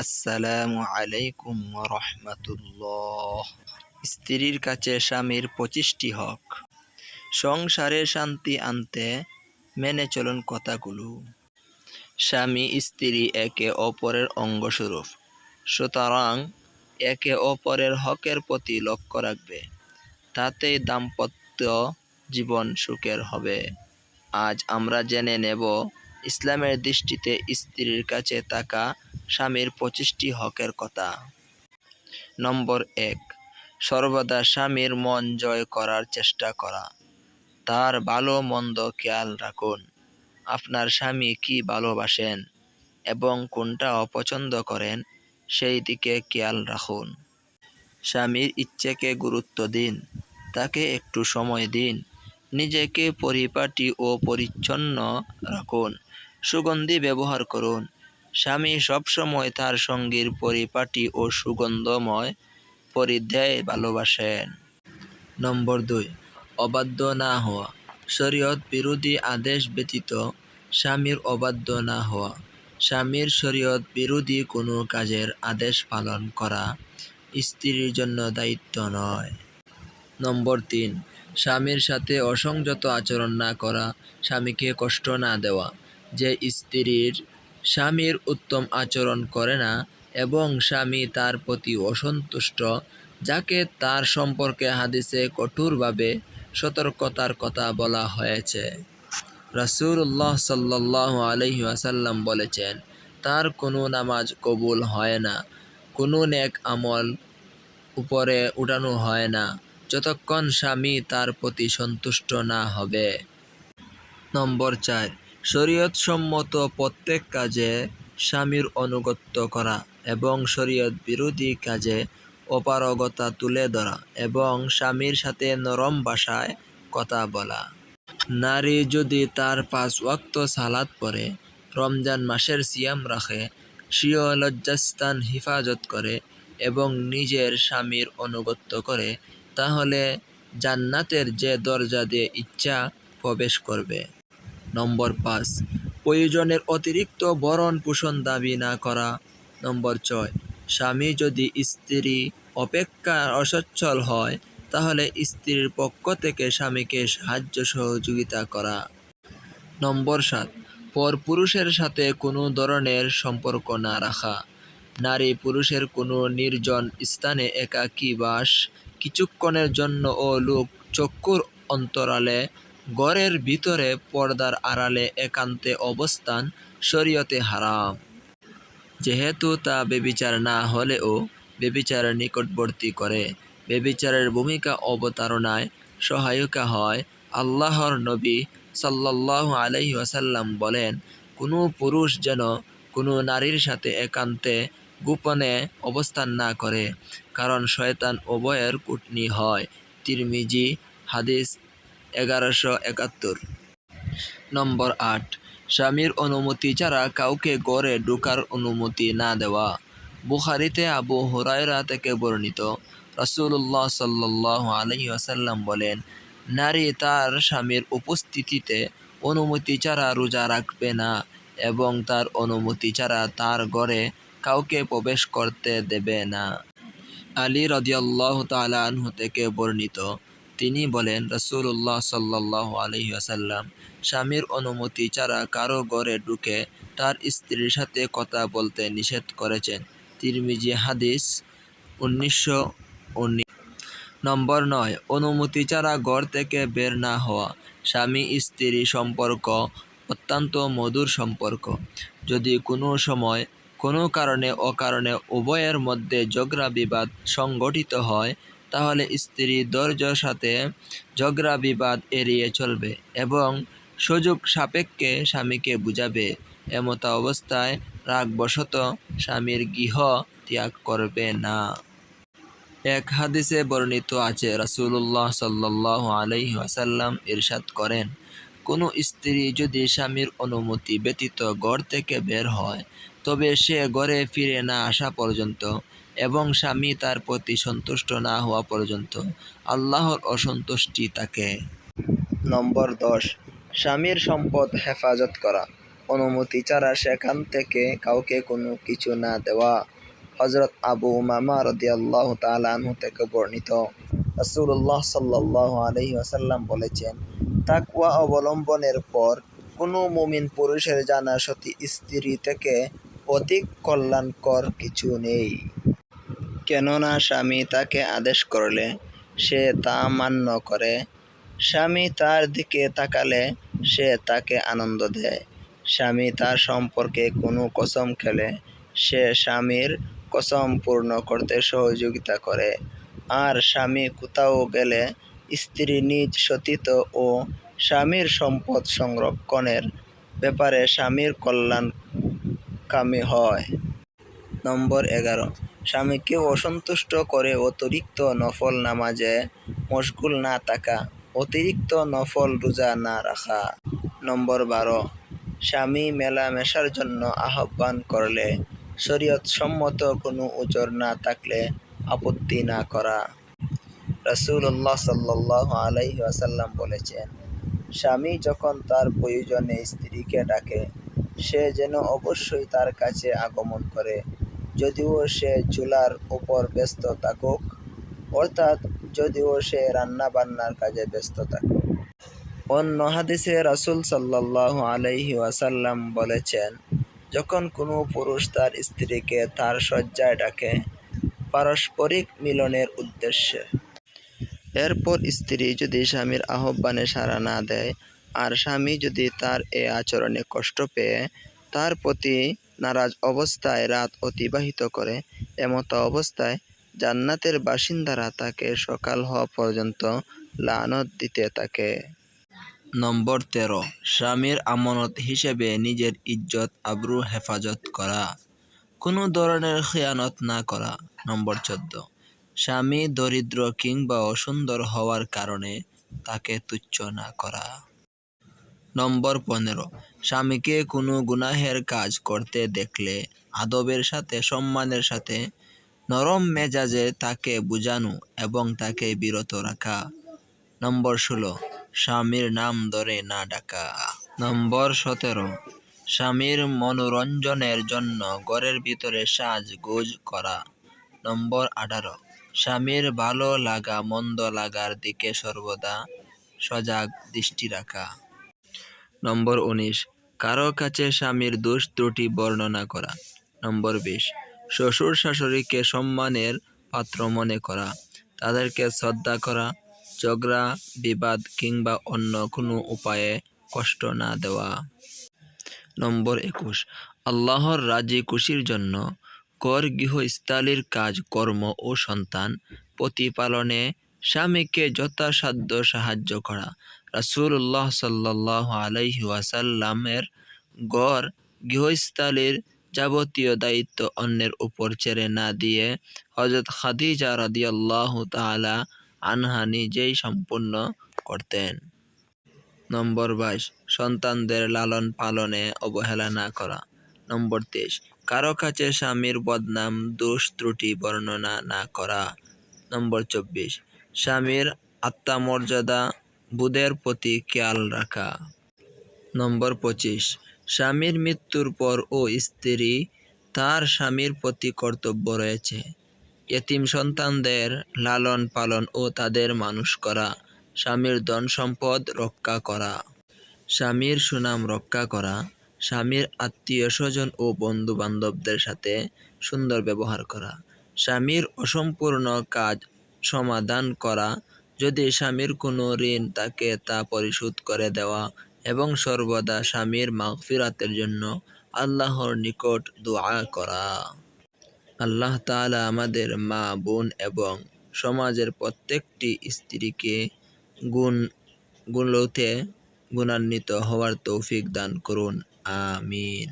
আসসালামু আলাইকুম রহমতুল্লাহ স্ত্রীর কাছে স্বামীর পঁচিশটি হক। সংসারে শান্তি আনতে মেনে চলুন কথাগুলো। স্বামী স্ত্রী একে অপরের অঙ্গস্বরূপ। সুতরাং একে অপরের হকের প্রতি লক্ষ্য রাখবে। তাতেই দাম্পত্য জীবন সুখের হবে। আজ আমরা জেনে নেব ইসলামের দৃষ্টিতে স্ত্রীর কাছে থাকা স্বামীর পঁচিশটি হকের কথা। নম্বর এক, সর্বদা স্বামীর মন জয় করার চেষ্টা করা। তার ভালো মন্দ খেয়াল রাখুন। আপনার স্বামী কি ভালোবাসেন এবং কোনটা অপছন্দ করেন, সেই দিকে খেয়াল রাখুন। স্বামীর ইচ্ছেকে গুরুত্ব দিন, তাকে একটু সময় দিন, নিজেকে পরিপাটি ও পরিচ্ছন্ন রাখুন, সুগন্ধি ব্যবহার করুন স্বামী সবসময় তার সঙ্গীর পরিপাটি ও সুগন্ধময় পরিধেয় ভালোবাসেন। নম্বর দুই, অবাধ্য না হওয়া। শরীয়ত বিরোধী আদেশ ব্যতীত স্বামীর অবাধ্য না হওয়া। স্বামীর শরীয়ত বিরোধী কোনো কাজের আদেশ পালন করা স্ত্রীর জন্য দায়িত্ব নয়। নম্বর তিন, স্বামীর সাথে অসংযত আচরণ না করা স্বামীকে কষ্ট না দেওয়া। যে স্ত্রীর স্বামীর উত্তম আচরণ করে না এবং স্বামী তার প্রতি অসন্তুষ্ট, যাকে তার সম্পর্কে হাদিসে কঠোরভাবে সতর্কতার কথা বলা হয়েছে। রাসূলুল্লাহ সাল্লাহ আলহি আসাল্লাম বলেছেন, তার কোনো নামাজ কবুল হয় না, কোনো নেক আমল উপরে উঠানো হয় না, যতক্ষণ স্বামী তার প্রতি সন্তুষ্ট না হবে। নম্বর চার শরীয়ত সম্মত প্রত্যেক কাজে স্বামীর অনুগত্য করা এবং শরীয়ত বিরোধী কাজে অপারগতা তুলে ধরা এবং স্বামীর সাথে নরম ভাষায় কথা বলা। নারী যদি তার পাঁচ ওয়াক্ত সালাদ পরে রমজান মাসের সিয়াম রাখে, স্বীয় লজ্জাস্থান হিফাজত করে এবং নিজের স্বামীর অনুগত্য করে, তাহলে জান্নাতের যে দরজা দিয়ে ইচ্ছা প্রবেশ করবে। নম্বর পাঁচ। প্রয়োজনের অতিরিক্ত ভরণ পোষণ দাবি না করা। নম্বর ছয়, স্বামী যদি স্ত্রী অপেক্ষা অসচ্ছল হয়, তাহলে স্ত্রীর পক্ষ থেকে স্বামীকে সাহায্য সহযোগিতা করা। নম্বর সাত, পর পুরুষের সাথে কোনো ধরনের সম্পর্ক না রাখা। নারী পুরুষের কোনো নির্জন স্থানে একাকী বাস, কিছুক্ষণের জন্য ও লোক চক্ষুর অন্তরালে ঘরের ভিতরে পর্দার আড়ালে একান্তে অবস্থান শরীয়তে হারাম। যেহেতু তা বেবিচার না হলেও বেবিচারের নিকটবর্তী করে। বেবিচারের ভূমিকা অবতারণায় সহায়িকা হয় আল্লাহর নবী সাল্লাহ আলহি আসাল্লাম বলেন, কোনো পুরুষ যেন কোনো নারীর সাথে একান্তে গোপনে অবস্থান না করে, কারণ শয়তান উভয়ের কুটনি হয়। তিরমিজি, হাদিস এগারোশো একাত্তর। নম্বর আট, স্বামীর অনুমতি ছাড়া কাউকে গড়ে ঢোকার অনুমতি না দেওয়া। বুখারিতে আবু হুরায়রা থেকে বর্ণিত রসুল্লাহ সাল্লাহ আলহি আসাল্লাম বলেন, নারী তার স্বামীর উপস্থিতিতে অনুমতি ছাড়া রোজা রাখবে না এবং তার অনুমতি ছাড়া তার ঘরে কাউকে প্রবেশ করতে দেবে না। আলী রদিয়াল্লাহ তালা আনহু থেকে বর্ণিত তিনি বলেন রসুল্লাহ সাল্লাহ আলহি আসাল্লাম স্বামীর অনুমতি ছাড়া কারও ঘরে ঢুকে তার স্ত্রীর সাথে কথা বলতে নিষেধ করেছেন। তিরমিজি হাদিস উনিশশো উনিশ নম্বর নয়, অনুমতি ছাড়া ঘর থেকে বের না হওয়া, স্বামী স্ত্রী সম্পর্ক অত্যন্ত মধুর সম্পর্ক। যদি কোনো সময় কোনো কারণে অকারণে উভয়ের মধ্যে ঝগড়া বিবাদ সংগঠিত হয় তাহলে স্ত্রী ধৈর্যর সাথে ঝগড়া বিবাদ এড়িয়ে চলবে এবং সুযোগ সাপেক্ষে স্বামীকে বুঝাবে। এমতা অবস্থায় রাগবশত স্বামীর গৃহ ত্যাগ করবে না। এক হাদিসে বর্ণিত আছে রাসুল্লাহ সাল্লাহ আলহি আসাল্লাম ইরশাদ করেন, কোনো স্ত্রী যদি স্বামীর অনুমতি ব্যতীত ঘর থেকে বের হয়, তবে সে ঘরে ফিরে না আসা পর্যন্ত এবং স্বামী তার প্রতি সন্তুষ্ট না হওয়া পর্যন্ত আল্লাহর অসন্তুষ্টি তাকে। নম্বর দশ, স্বামীর সম্পদ হেফাজত করা। অনুমতি ছাড়া সেখান থেকে কাউকে কোনো কিছু না দেওয়া। হজরত আবু উমামা রদিয়াল্লাহ তালানহু থেকে বর্ণিত। রাসূলুল্লাহ সাল্লাল্লাহু আলাইহি ওয়াসাল্লাম বলেছেন, তাকওয়া অবলম্বনের পর কোনো মুমিন পুরুষের জানা সতী স্ত্রী থেকে অধিক কল্যাণকর কিছু নেই। কেননা স্বামী তাকে আদেশ করলে সে তা মান্য করে। স্বামী তার দিকে তাকালে সে তাকে আনন্দ দেয়। স্বামী তার সম্পর্কে কোনো কসম খেলে। সে স্বামীর কসম পূর্ণ করতে সহযোগিতা করে। আর স্বামী কোথাও গেলে স্ত্রী নিজ সতীত ও স্বামীর সম্পদ সংরক্ষণের ব্যাপারে স্বামীর কল্যাণকামী হয়। নম্বর এগারো। স্বামীকে অসন্তুষ্ট করে অতিরিক্ত নফল নামাজে মশগুল না থাকা, অতিরিক্ত নফল রোজা না রাখা। নম্বর বারো, স্বামী মেলামেশার জন্য আহ্বান করলে শরীয়ত সম্মত কোনো ওজর না থাকলে আপত্তি না করা। রাসূলুল্লাহ সাল্লাহ আলাইহি ওয়াসাল্লাম বলেছেন, স্বামী যখন তার প্রয়োজনে স্ত্রীকে ডাকে, সে যেন অবশ্যই তার কাছে আগমন করে। যদিও সে চুলার উপর ব্যস্ত থাকুক, অর্থাৎ যদিও সে রান্না বান্নার কাজে ব্যস্ত থাকুক। অন্য হাদিসে রাসূল সাল্লাল্লাহু আলাইহি ওয়াসাল্লাম বলেছেন, যখন কোনো পুরুষ তার স্ত্রীকে তার শয্যায় ডাকে, পারস্পরিক মিলনের উদ্দেশ্যে। এরপর স্ত্রী যদি স্বামীর আহ্বানে সাড়া না দেয়, আর স্বামী যদি তার এ আচরণে কষ্ট পেয়ে, তার প্রতি নারাজ অবস্থায় রাত অতিবাহিত করে, এমতো অবস্থায় জান্নাতের বাসিন্দারা তাকে সকাল হওয়া পর্যন্ত লানত দিতে থাকে। নম্বর তেরো, স্বামীর আমানত হিসেবে নিজের ইজ্জত, আবরু, হেফাজত করা। কোনো ধরনের খেয়ানত না করা। নম্বর চোদ্দ, স্বামী দরিদ্র কিংবা অসুন্দর হওয়ার কারণে তাকে তুচ্ছ না করা। নম্বর পনেরো। স্বামীকে কোনো গুনাহের কাজ করতে দেখলে আদবের সাথে, সম্মানের সাথে, নরম মেজাজে তাকে বোঝানো এবং তাকে বিরত রাখা। নম্বর ষোলো, স্বামীর নাম ধরে না ডাকা। নম্বর সতেরো, স্বামীর মনোরঞ্জনের জন্য ঘরের ভিতরে সাজগোজ করা। নম্বর আঠারো, স্বামীর ভালো লাগা, মন্দ লাগার দিকে সর্বদা সজাগ দৃষ্টি রাখা। নম্বর উনিশ, কারও কাছে স্বামীর দোষ ত্রুটি বর্ণনা করা। নম্বর বিশ, শ্বশুর শাশুড়িকে সম্মানের পাত্র মনে করা, তাদেরকে শ্রদ্ধা করা, ঝগড়া, বিবাদ কিংবা অন্য কোনো উপায়ে কষ্ট না দেওয়া। নম্বর একুশ, আল্লাহর রাজি খুশির জন্য কর গৃহস্থালির কাজ, কর্ম ও সন্তান প্রতিপালনে স্বামীকে যথাসাধ্য সাহায্য করা। রাসূলুল্লাহ সাল্লাহ আলাইহি ওয়াসাল্লামের গড় গৃহস্থালির যাবতীয় দায়িত্ব অন্যের উপর ছেড়ে না দিয়ে হজরত খাদিজা রাদিয়াল্লাহু তাআলা আনহা নিজেই সম্পূর্ণ করতেন। নম্বর বাইশ, সন্তানদের লালন পালনে অবহেলা না করা। নম্বর তেইশ, কারও কাছে স্বামীর বদনাম, দোষ, ত্রুটি বর্ণনা না করা। নম্বর চব্বিশ, স্বামীর আত্মমর্যাদা বুধের প্রতি খেয়াল রাখা। নম্বর পঁচিশ, স্বামীর মৃত্যুর পর ও স্ত্রী তার স্বামীর প্রতি কর্তব্য রয়েছে। এতিম সন্তানদের লালন পালন ও তাদের মানুষ করা, স্বামীর ধন সম্পদ রক্ষা করা। স্বামীর সুনাম রক্ষা করা, স্বামীর আত্মীয় স্বজন ও বন্ধু বান্ধবদের সাথে সুন্দর ব্যবহার করা, স্বামীর অসম্পূর্ণ কাজ সমাধান করা যদি স্বামীর কোনো ঋণ তাকে তা পরিশোধ করে দেওয়া এবং সর্বদা স্বামীর মাগফিরাতের জন্য আল্লাহর নিকট দোয়া করা। আল্লাহ তাআলা আমাদের মা, বোন এবং সমাজের প্রত্যেকটি স্ত্রীকে গুণ গুলোতে গুণান্বিত হওয়ার তৌফিক দান করুন। আমিন।